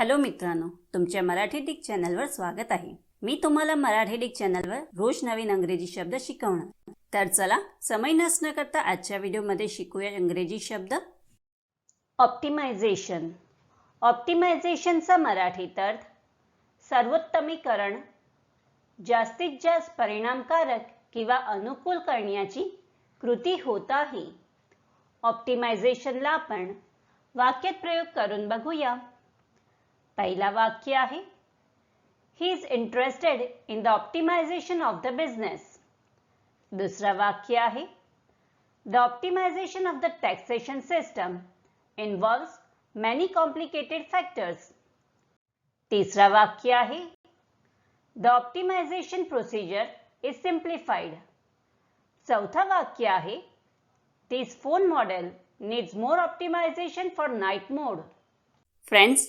Hello मित्रांनो तुमच्या Marathi Dick चॅनलवर स्वागत आहे. मी तुम्हाला मराठी डिक चॅनलवर रोज नवीन अंग्रेजी शब्द शिकवणार. तर चला समय नसणं करता आजच्या व्हिडिओमध्ये शिकूया इंग्रजी शब्द. ऑप्टिमायझेशन ऑप्टिमायझेशनचा मराठीत अर्थ सर्वोत्तमीकरण जास्तीत जास्त परिणामकारक किंवा अनुकूल करण्याची कृती होत आहे. ऑप्टिमायझेशनला आपण वाक्यात प्रयोग करून बघूया. पहिला वाक्य आहे. He is interested in the optimisation of the business दुसरा वाक्य आहे. The optimisation of the taxation system involves many complicated factors तिसरा वाक्य आहे. The optimisation procedure is simplified चौथा वाक्य आहे. This phone model needs more optimisation for night mode friends